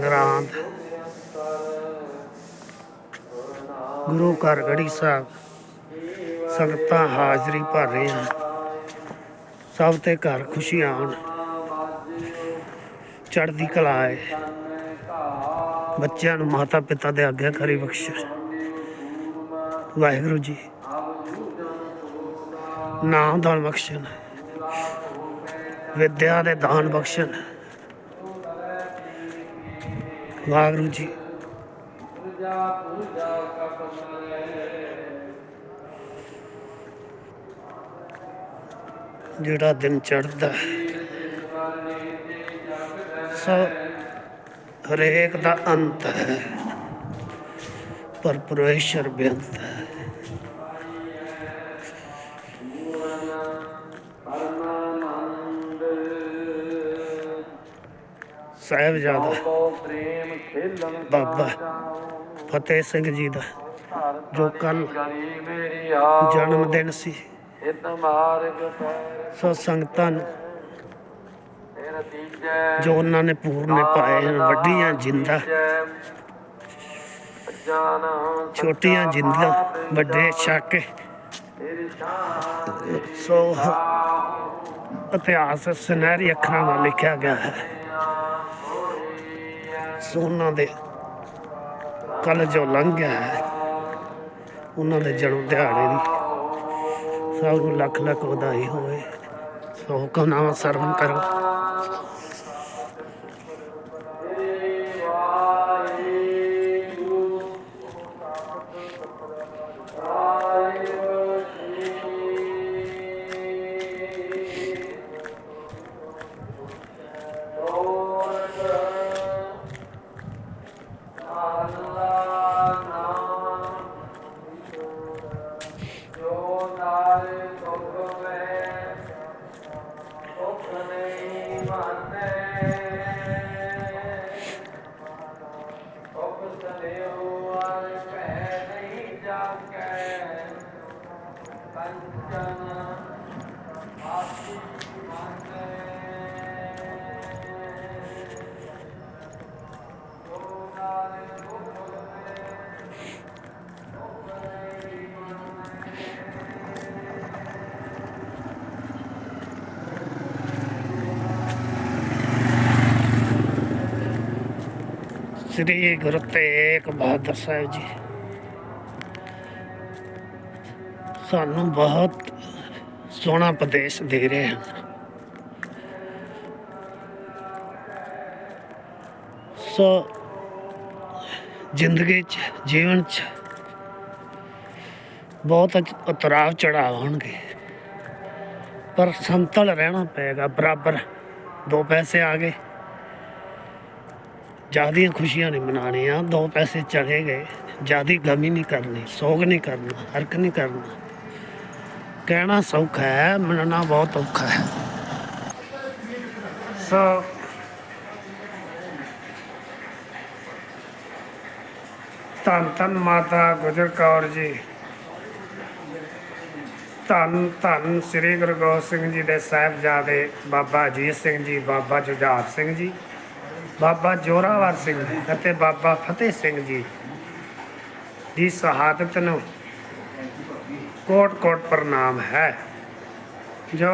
ਸੰਗਰਾਂਦ। ਗੁਰੂ ਘਰ ਗੜੀ ਸਾਹਿਬ, ਸੰਗਤਾਂ ਹਾਜ਼ਰੀ ਭਰ ਰਹੀਆਂ ਸਭ ਤੇ ਘਰ ਖੁਸ਼ੀਆਂ ਆਉਣ ਚੜ੍ਹਦੀ ਕਲਾ ਹੈ। ਬੱਚਿਆਂ ਨੂੰ ਮਾਤਾ ਪਿਤਾ ਦੇ ਆਗਿਆ ਆਗਿਆਕਾਰੀ ਬਖਸ਼ ਵਾਹਿਗੁਰੂ ਜੀ ਨਾਮ ਦਾਨ ਬਖਸ਼ਣ। ਵਿਦਿਆ ਦੇ ਦਾਨ ਬਖਸ਼ਣ। ਵਾਹਿਗੁਰੂ ਜੀ। ਜਿਹੜਾ ਦਿਨ ਚੜ੍ਹਦਾ ਸੋ ਹਰੇਕ ਦਾ ਅੰਤ ਹੈ ਪਰ ਪਰਮੇਸ਼ਰ ਬੇਅੰਤ ਹੈ। ਸਾਹਿਬਜ਼ਾਦਾ ਬਾਬਾ ਫਤਿਹ ਸਿੰਘ ਜੀ ਦਾ ਜੋ ਕੱਲ ਜਨਮ ਦਿਨ ਸੀ। ਸੋ ਸੰਗਤਾਂ ਨੂੰ ਜੋ ਉਹਨਾਂ ਨੇ ਪੂਰਨੇ ਪਾਏ ਹਨ ਵੱਡੀਆਂ ਜਿੰਦਾ। ਛੋਟੀਆਂ ਜਿੰਦਾਂ ਵੱਡੇ ਸ਼ਾਨ ਸੋ ਇਤਿਹਾਸ ਸੁਨਹਿਰੀ ਅੱਖਰਾਂ ਨਾਲ ਲਿਖਿਆ ਗਿਆ ਹੈ। ਸੋਨਾ ਦੇ ਕੱਲ ਜੋ ਲੰਘਿਆ ਹੈ। ਉਹਨਾਂ ਦੇ ਜਨਮ ਦਿਹਾੜੇ ਦੀ ਸਭ ਨੂੰ ਲੱਖ ਲੱਖ ਵਧਾਈ ਹੋਵੇ। ਸੋ ਹੁਕਮਨਾਮਾ ਸਰਵਨ ਕਰੋ। ਲਿਓ ਅਰ ਭੈ ਨਹੀਂ ਜਾ ਕੇ ਕੰਚਨ ਸ੍ਰੀ ਗੁਰੂ ਤੇਗ ਬਹਾਦਰ ਸਾਹਿਬ ਜੀ। ਸਾਨੂੰ ਬਹੁਤ ਸੋਹਣਾ ਉਪਦੇਸ਼ ਦੇ ਰਹੇ ਹਨ। ਸੋ ਜ਼ਿੰਦਗੀ ਚ, ਜੀਵਨ ਚ ਬਹੁਤ ਉਤਰਾਵ ਚੜਾਵ ਹੋਣਗੇ। ਪਰ ਸੰਤਲ ਰਹਿਣਾ ਪਏਗਾ, ਬਰਾਬਰ। ਦੋ ਪੈਸੇ ਆ ਗਏ। ਜਿਆਦੀਆਂ ਖੁਸ਼ੀਆਂ ਨਹੀਂ ਮਨਾਉਣੀਆਂ ਦੋ ਪੈਸੇ ਚਲੇ ਗਏ, ਜਿਆਦੀ ਗਮੀ ਨਹੀਂ ਕਰਨੀ, ਸੋਗ ਨਹੀਂ ਕਰਨਾ ਹਰਕ ਨਹੀਂ ਕਰਨਾ। ਕਹਿਣਾ ਸੌਖਾ ਹੈ, ਮੰਨਣਾ ਬਹੁਤ ਔਖਾ ਹੈ। ਸੋ ਧੰਨ ਧੰਨ ਮਾਤਾ ਗੁਜਰ ਕੌਰ ਜੀ। ਧੰਨ ਧੰਨ ਸ੍ਰੀ ਗੁਰੂ ਗੋਬਿੰਦ ਸਿੰਘ ਜੀ ਦੇ ਸਾਹਿਬਜ਼ਾਦੇ ਬਾਬਾ ਅਜੀਤ ਸਿੰਘ ਜੀ, ਬਾਬਾ ਜੁਝਾਰ ਸਿੰਘ ਜੀ। ਬਾਬਾ ਜੋਰਾਵਰ ਸਿੰਘ ਅਤੇ ਬਾਬਾ ਫਤਿਹ ਸਿੰਘ ਜੀ ਦੀ ਸ਼ਹਾਦਤ ਨੂੰ ਕੋਟ ਕੋਟ ਪ੍ਰਣਾਮ ਹੈ। ਜੋ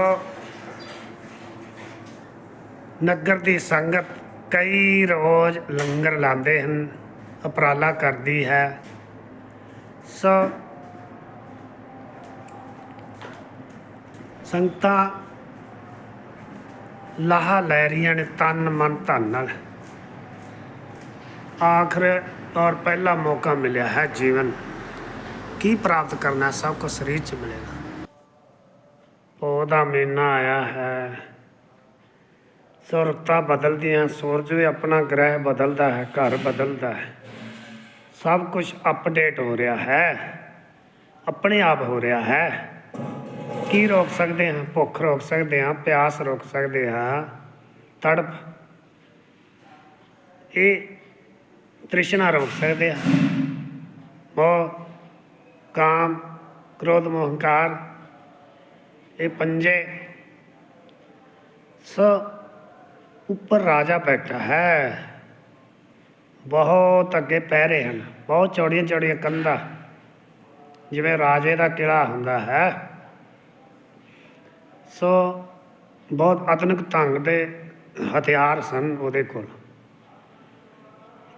ਨਗਰ ਦੀ ਸੰਗਤ ਕਈ ਰੋਜ਼ ਲੰਗਰ ਲਾਉਂਦੇ ਹਨ, ਉਪਰਾਲਾ ਕਰਦੀ ਹੈ। ਸੋ ਸੰਗਤਾਂ ਲਾਹ ਲੈ ਰਹੀਆਂ ਨੇ ਤਨ ਮਨ ਧਨ ਨਾਲ। ਆਖਰ ਔਰ ਪਹਿਲਾ ਮੌਕਾ ਮਿਲਿਆ ਹੈ ਜੀਵਨ। ਕੀ ਪ੍ਰਾਪਤ ਕਰਨਾ ਸਭ ਕੁਝ ਸਰੀਰ 'ਚ ਮਿਲੇਗਾ। ਪੌਦਾ ਮਹੀਨਾ ਆਇਆ ਹੈ। ਸੋ ਬਦਲਦੀਆਂ, ਸੂਰਜ ਵੀ ਆਪਣਾ ਗ੍ਰਹਿ ਬਦਲਦਾ ਹੈ, ਘਰ ਬਦਲਦਾ ਹੈ। ਸਭ ਕੁਝ ਅਪਡੇਟ ਹੋ ਰਿਹਾ ਹੈ। ਆਪਣੇ ਆਪ ਹੋ ਰਿਹਾ ਹੈ। ਕੀ ਰੋਕ ਸਕਦੇ ਹਾਂ? ਭੁੱਖ ਰੋਕ ਸਕਦੇ ਹਾਂ, ਪਿਆਸ ਰੋਕ ਸਕਦੇ ਹਾਂ। ਤੜਪ। ਇਹ ਤ੍ਰਿਸ਼ਨਾ ਰੋਕ ਸਕਦੇ ਹਾਂ ਮੋਹ, ਕਾਮ, ਕ੍ਰੋਧ ਮੋਹ ਹੰਕਾਰ ਇਹ ਪੰਜੇ। ਸੋ ਉੱਪਰ ਰਾਜਾ ਬੈਠਾ ਹੈ। ਬਹੁਤ ਅੱਗੇ ਪਹਿਰੇ ਹਨ। ਬਹੁਤ ਚੌੜੀਆਂ ਚੌੜੀਆਂ ਕੰਧਾਂ, ਜਿਵੇਂ ਰਾਜੇ ਦਾ ਕਿਲਾ ਹੁੰਦਾ ਹੈ। ਸੋ ਬਹੁਤ ਆਧੁਨਿਕ ਢੰਗ ਦੇ ਹਥਿਆਰ ਸਨ ਉਹਦੇ ਕੋਲ।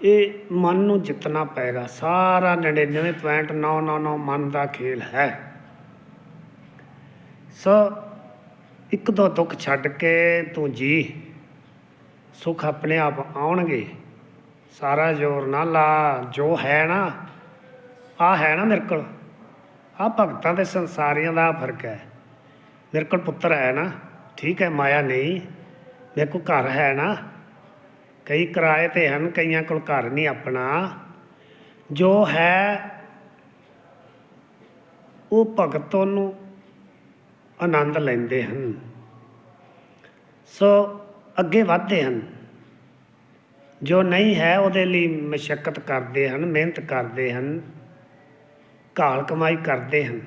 ਇਹ ਮਨ ਨੂੰ ਜਿੱਤਣਾ ਪਏਗਾ। ਸਾਰਾ 99.999 ਮਨ ਦਾ ਖੇਲ ਹੈ। ਸੋ ਇੱਕ ਦੋ ਦੁੱਖ ਛੱਡ ਕੇ ਤੂੰ ਜੀ। ਸੁੱਖ ਆਪਣੇ ਆਪ ਆਉਣਗੇ। ਸਾਰਾ ਜ਼ੋਰ ਨਾ ਲਾ। ਜੋ ਹੈ ਨਾ ਆ ਹੈ ਨਾ ਮੇਰੇ ਕੋਲ। ਆ ਭਗਤਾਂ ਦੇ ਸੰਸਾਰੀਆਂ ਦਾ ਫ਼ਰਕ ਹੈ। ਮੇਰੇ ਕੋਲ ਪੁੱਤਰ ਹੈ ਨਾ, ਠੀਕ ਹੈ, ਮਾਇਆ ਨਹੀਂ। ਮੇਰੇ ਕੋਲ ਘਰ ਹੈ ਨਾ। ਕਈ ਕਿਰਾਏ ਤੇ ਹਨ, ਕਈਆਂ ਕੋਲ ਘਰ ਨਹੀਂ ਆਪਣਾ। ਜੋ ਹੈ, ਉਹ ਭਗਤ ਨੂੰ ਆਨੰਦ ਲੈਂਦੇ ਹਨ। ਸੋ ਅੱਗੇ ਵਧਦੇ ਹਨ। ਜੋ ਨਹੀਂ ਹੈ, ਉਹਦੇ ਲਈ ਮਸ਼ੱਕਤ ਕਰਦੇ ਹਨ, ਮਿਹਨਤ ਕਰਦੇ ਹਨ, ਘਾਲ ਕਮਾਈ ਕਰਦੇ ਹਨ।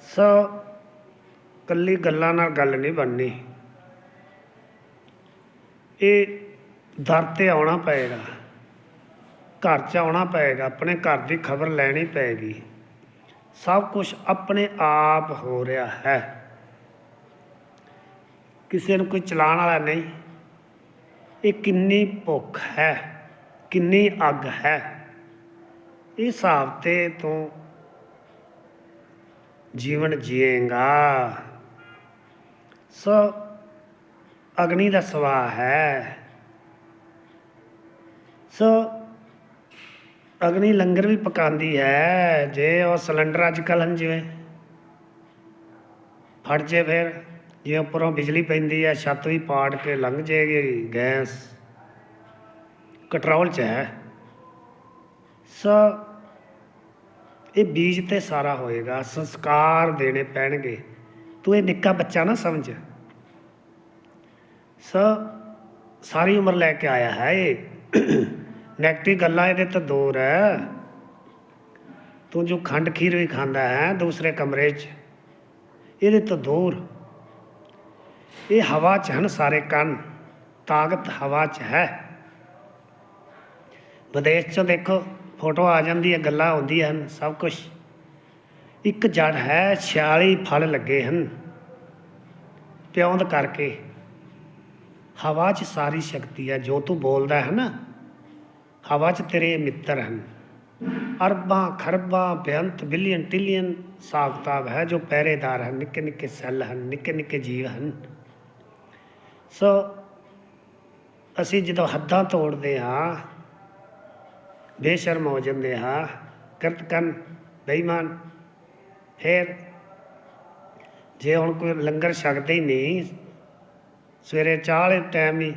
ਸੋ ਕੱਲੀ ਗੱਲਾਂ ਨਾਲ ਗੱਲ ਨਹੀਂ ਬਣਨੀ। ਇਹ ਦਰ ਤੇ ਆਉਣਾ ਪਏਗਾ। ਘਰ 'ਚ ਆਉਣਾ ਪਏਗਾ। ਆਪਣੇ ਘਰ ਦੀ ਖਬਰ ਲੈਣੀ ਪਏਗੀ। ਸਭ ਕੁਝ ਆਪਣੇ ਆਪ ਹੋ ਰਿਹਾ ਹੈ। ਕਿਸੇ ਨੂੰ ਕੋਈ ਚਲਾਉਣ ਵਾਲਾ ਨਹੀਂ। ਇਹ ਕਿੰਨੀ ਭੁੱਖ ਹੈ। ਕਿੰਨੀ ਅੱਗ ਹੈ। ਇਹ ਹਿਸਾਬ ਤੇ ਤੂੰ ਜੀਵਨ ਜੀਏਗਾ। ਸੋ ਅਗਨੀ ਦਾ ਸੁਭਾਅ ਹੈ। ਸੋ, ਅਗਨੀ ਲੰਗਰ ਵੀ ਪਕਾਉਂਦੀ ਹੈ, ਜੇ ਉਹ ਸਿਲੰਡਰ ਅੱਜ ਕੱਲ੍ਹ ਹਨ ਜਿਵੇਂ। ਫੜ ਜੇ ਫਿਰ, ਜੇ ਉੱਪਰੋਂ ਬਿਜਲੀ ਪੈਂਦੀ ਹੈ, ਛੱਤ ਵੀ ਪਾੜ ਕੇ ਲੰਘ ਜਾਏਗੀ ਗੈਸ। ਕੰਟਰੋਲ 'ਚ ਹੈ। ਸੋ, ਇਹ ਬੀਜ ਤੇ ਸਾਰਾ ਹੋਏਗਾ, ਸੰਸਕਾਰ ਦੇਣੇ ਪੈਣਗੇ। ਤੂੰ ਇਹ ਨਿੱਕਾ ਬੱਚਾ ਨਾ ਸਮਝ। ਸ ਸਾਰੀ ਉਮਰ ਲੈ ਕੇ ਆਇਆ ਹੈ ਇਹ। ਨੈਗੇਟਿਵ ਗੱਲਾਂ ਇਹਦੇ ਤੋਂ ਦੂਰ ਹੈ। ਤੂੰ ਜੋ ਖੰਡ ਖੀਰ ਵੀ ਖਾਂਦਾ ਹੈ ਦੂਸਰੇ ਕਮਰੇ 'ਚ, ਇਹਦੇ ਤੋਂ ਦੂਰ। ਇਹ ਹਵਾ 'ਚ ਹਨ ਸਾਰੇ ਕੰਨ, ਤਾਕਤ ਹਵਾ 'ਚ ਹੈ। ਵਿਦੇਸ਼ 'ਚੋਂ ਦੇਖੋ, ਫੋਟੋ ਆ ਜਾਂਦੀ ਹੈ ਗੱਲਾਂ ਆਉਂਦੀਆਂ ਹਨ, ਸਭ ਕੁਝ ਇੱਕ ਜੜ ਹੈ 46 ਫਲ ਲੱਗੇ ਹਨ। ਪਿਉਂਦ ਕਰਕੇ। ਹਵਾ 'ਚ ਸਾਰੀ ਸ਼ਕਤੀ ਹੈ, ਜੋ ਤੂੰ ਬੋਲਦਾ ਹੈ ਨਾ, ਹਵਾ 'ਚ ਤੇਰੇ ਮਿੱਤਰ ਹਨ। ਅਰਬਾਂ, ਖਰਬਾਂ, ਬੇਅੰਤ, ਬਿਲੀਅਨ, ਟਿਲੀਅਨ ਹਿਸਾਬ ਹੈ, ਜੋ ਪਹਿਰੇਦਾਰ ਹਨ ਨਿੱਕੇ ਨਿੱਕੇ ਸੈੱਲ ਹਨ ਨਿੱਕੇ ਨਿੱਕੇ ਜੀਵ ਹਨ। ਸੋ ਅਸੀਂ ਜਦੋਂ ਹੱਦਾਂ ਤੋੜਦੇ ਹਾਂ, ਬੇਸ਼ਰਮ ਹੋ ਜਾਂਦੇ ਹਾਂ, ਕਰਤ ਕਰਨ ਬੇਈਮਾਨ, ਫਿਰ ਜੇ ਹੁਣ ਕੋਈ ਲੰਗਰ ਛਕਦੇ ਹੀ ਨਹੀਂ ਸਵੇਰੇ ਚਾਹ ਵਾਲੇ ਟਾਈਮ ਹੀ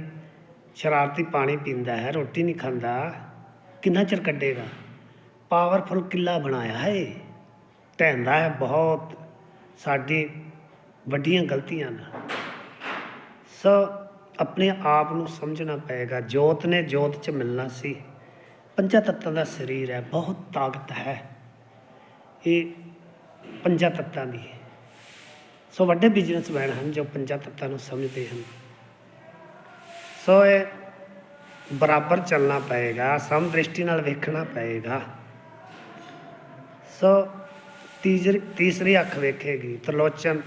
ਸ਼ਰਾਰਤੀ ਪਾਣੀ ਪੀਂਦਾ ਹੈ, ਰੋਟੀ ਨਹੀਂ ਖਾਂਦਾ। ਕਿੰਨਾ ਚਿਰ ਕੱਢੇਗਾ? ਪਾਵਰਫੁਲ ਕਿਲਾ ਬਣਾਇਆ ਹੈ ਢਹਿੰਦਾ ਹੈ ਬਹੁਤ। ਸਾਡੀ ਵੱਡੀਆਂ ਗਲਤੀਆਂ ਨਾਲ। ਸੋ ਆਪਣੇ ਆਪ ਨੂੰ ਸਮਝਣਾ ਪਏਗਾ। ਜੋਤ ਨੇ ਜੋਤ 'ਚ ਮਿਲਣਾ ਸੀ। ਪੰਜਾਂ ਤੱਤਾਂ ਦਾ ਸਰੀਰ ਹੈ, ਬਹੁਤ ਤਾਕਤ ਹੈ। ਇਹ ਪੰਜਾਂ ਤੱਤਾਂ ਦੀ ਸੋ ਵੱਡੇ ਬਿਜ਼ਨਸਮੈਨ ਹਨ ਜੋ ਪੰਜਾਂ ਤੱਤਾਂ ਨੂੰ ਸਮਝਦੇ ਹਨ। ਸੋ ਇਹ ਬਰਾਬਰ ਚੱਲਣਾ ਪਏਗਾ ਸਮ ਦ੍ਰਿਸ਼ਟੀ ਨਾਲ ਵੇਖਣਾ ਪਏਗਾ। ਸੋ ਤੀਜਰੀ, ਤੀਸਰੀ ਅੱਖ ਵੇਖੇਗੀ ਤਲੋਚਨ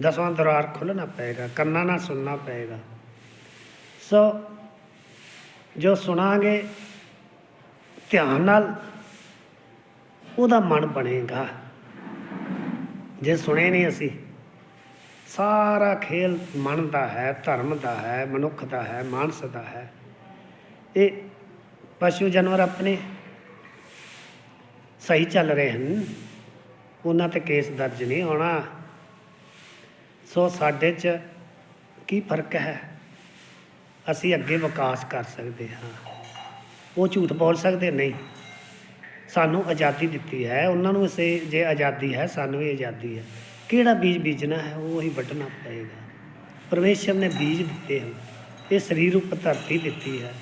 ਦਸਵਾਂ ਦਰਾਰ ਖੁੱਲਣਾ ਪਏਗਾ, ਕੰਨਾਂ ਨਾਲ ਸੁਣਨਾ ਪਏਗਾ। ਸੋ ਜੋ ਸੁਣਾਂਗੇ, ਧਿਆਨ ਨਾਲ ਉਹਦਾ ਮਨ ਬਣੇਗਾ। ਜੇ ਸੁਣੇ ਨਹੀਂ ਅਸੀਂ ਸਾਰਾ ਖੇਲ ਮਨ ਦਾ ਹੈ, ਧਰਮ ਦਾ ਹੈ, ਮਨੁੱਖ ਦਾ ਹੈ, ਮਾਨਸ ਦਾ ਹੈ। ਇਹ ਪਸ਼ੂ ਜਾਨਵਰ ਆਪਣੇ ਸਹੀ ਚੱਲ ਰਹੇ ਹਨ। ਉਹਨਾਂ ਤੇ ਕੇਸ ਦਰਜ ਨਹੀਂ ਹੋਣਾ। ਸੋ ਸਾਡੇ 'ਚ ਕੀ ਫ਼ਰਕ ਹੈ? ਅਸੀਂ ਅੱਗੇ ਵਿਕਾਸ ਕਰ ਸਕਦੇ ਹਾਂ। ਉਹ ਝੂਠ ਬੋਲ ਸਕਦੇ? ਨਹੀਂ। ਸਾਨੂੰ ਆਜ਼ਾਦੀ ਦਿੱਤੀ ਹੈ। ਉਹਨਾਂ ਨੂੰ ਇਸੇ ਜੇ ਆਜ਼ਾਦੀ ਹੈ, ਸਾਨੂੰ ਵੀ ਆਜ਼ਾਦੀ ਹੈ। ਕਿਹੜਾ ਬੀਜ ਬੀਜਣਾ ਹੈ, ਉਹ ਹੀ ਵੱਢਣਾ ਪਏਗਾ। ਪਰਮੇਸ਼ਰ ਨੇ ਬੀਜ ਦਿੱਤੇ ਹਨ। ਇਹ ਸਰੀਰ ਉੱਪਰ ਧਰਤੀ ਦਿੱਤੀ ਹੈ।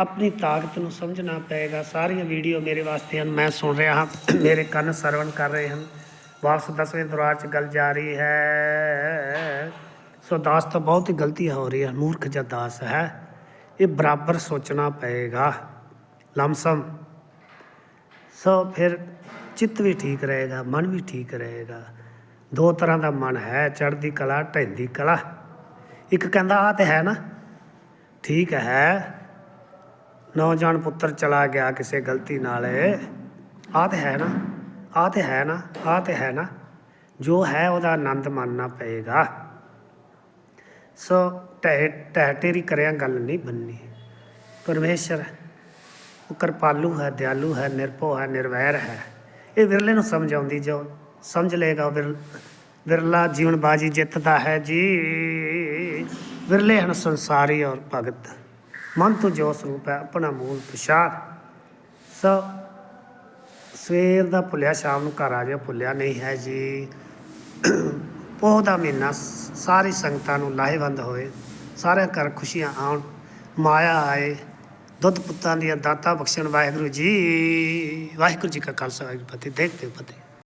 ਆਪਣੀ ਤਾਕਤ ਨੂੰ ਸਮਝਣਾ ਪਏਗਾ। ਸਾਰੀਆਂ ਵੀਡੀਓ ਮੇਰੇ ਵਾਸਤੇ ਹਨ। ਮੈਂ ਸੁਣ ਰਿਹਾ ਹਾਂ। ਮੇਰੇ ਕੰਨ ਸਰਵਣ ਕਰ ਰਹੇ ਹਨ। ਵਾਪਸ ਦਸਵੇਂ ਦਰਵਾਰ 'ਚ ਗੱਲ ਜਾ ਰਹੀ ਹੈ। ਸੋ ਦਾਸ ਤੋਂ ਬਹੁਤ ਹੀ ਗਲਤੀ ਹੋ ਰਹੀ ਹੈ। ਮੂਰਖ ਜਾਂ ਦਾਸ ਹੈ। ਇਹ ਬਰਾਬਰ ਸੋਚਣਾ ਪਏਗਾ। ਲਮਸਮ। ਸੋ ਫਿਰ ਚਿੱਤ ਵੀ ਠੀਕ ਰਹੇਗਾ। ਮਨ ਵੀ ਠੀਕ ਰਹੇਗਾ। ਦੋ ਤਰ੍ਹਾਂ ਦਾ ਮਨ ਹੈ, ਚੜ੍ਹਦੀ ਕਲਾ, ਢਹਿੰਦੀ ਕਲਾ। ਇੱਕ ਕਹਿੰਦਾ ਆ ਤੇ ਹੈ ਨਾ? ਠੀਕ ਹੈ। ਨੌਜਵਾਨ ਪੁੱਤਰ ਚਲਾ ਗਿਆ ਕਿਸੇ ਗਲਤੀ ਨਾਲ। ਆ ਤੇ ਹੈ ਨਾ। ਆ ਤੇ ਹੈ ਨਾ। ਆ ਤੇ ਹੈ ਨਾ। ਜੋ ਹੈ ਉਹਦਾ ਆਨੰਦ ਮਾਨਣਾ ਪਏਗਾ। ਸੋ ਟਹਿ ਟਹਿ ਕਰਿਆ ਗੱਲ ਨਹੀਂ ਬੰਨੀ। ਪਰਮੇਸ਼ਰ, ਉਹ ਕਿਰਪਾਲੂ ਹੈ, ਦਿਆਲੂ ਹੈ, ਨਿਰਭਉ ਹੈ, ਨਿਰਵੈਰ ਹੈ। ਇਹ ਵਿਰਲੇ ਨੂੰ ਸਮਝ ਆਉਂਦੀ ਜੋ ਸਮਝ ਲਏਗਾ ਉਹ ਵਿਰਲਾ ਜੀਵਨ ਬਾਜੀ ਜਿੱਤਦਾ ਹੈ ਜੀ। ਵਿਰਲੇ ਹਨ ਸੰਸਾਰੀ ਔਰ ਭਗਤ। ਮਨ ਤੋਂ ਜੋ ਸਰੂਪ ਹੈ, ਆਪਣਾ ਮੂਲ ਤੁਸ਼ਾਰ। ਸੋ ਸਵੇਰ ਦਾ ਭੁੱਲਿਆ, ਸ਼ਾਮ ਨੂੰ ਘਰ ਆ ਜਾ ਭੁੱਲਿਆ ਨਹੀਂ ਹੈ ਜੀ। ਪੋਹ ਦਾ ਮਹੀਨਾ, ਸਾਰੀ ਸੰਗਤਾਂ ਨੂੰ ਲਾਹੇਵੰਦ ਹੋਏ। ਸਾਰਿਆਂ ਘਰ ਖੁਸ਼ੀਆਂ ਆਉਣ, ਮਾਇਆ ਆਏ। ਦੁੱਧ ਪੁੱਤਾਂ ਦੀਆਂ ਦਾਤਾ ਬਖਸ਼ਣ ਵਾਹਿਗੁਰੂ ਜੀ। ਵਾਹਿਗੁਰੂ ਜੀ ਕਾ ਖਾਲਸਾ, ਵਾਹਿਗੁਰੂ ਫਤਿਹ। ਦੇਖਦੇ ਹੋ ਫਤਿਹ।